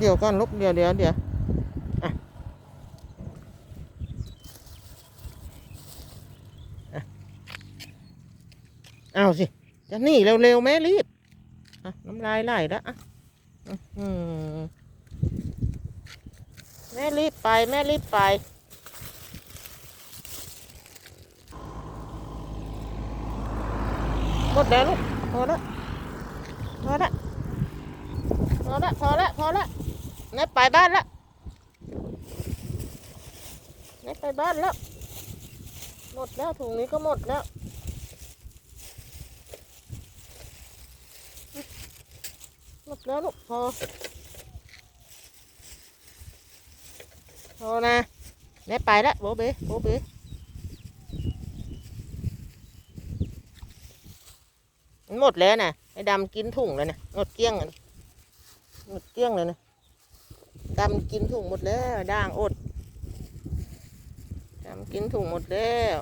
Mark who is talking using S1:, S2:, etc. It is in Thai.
S1: เดี๋ยวก่อนลูกเดี๋ยวเดี๋ยวเดี๋ยวเอาสิ จะหนีเร็วๆแม่รีบน้ำลายไหลแล้วอะแม่รีบไป แม่รีบไปหมดแล้วลูกพอแล้วพอแล้วพอแล้วพอแล้วพอแล้ว นายไปบ้านแล้วนายไปบ้านแล้ว หมดแล้วถุงนี้ก็หมดแล้วหมดแล้วลูกพอพอนะนายไปแล้วโบเบโบเบมันหมดแล้วนะไอ้ดำกินถุงแล้วนะหมดเกลี้ยงเลยหมดเกลี้ยงเลยนะ ดำกินถุงหมดแล้วด่างอดดำกินถุงหมดแล้ว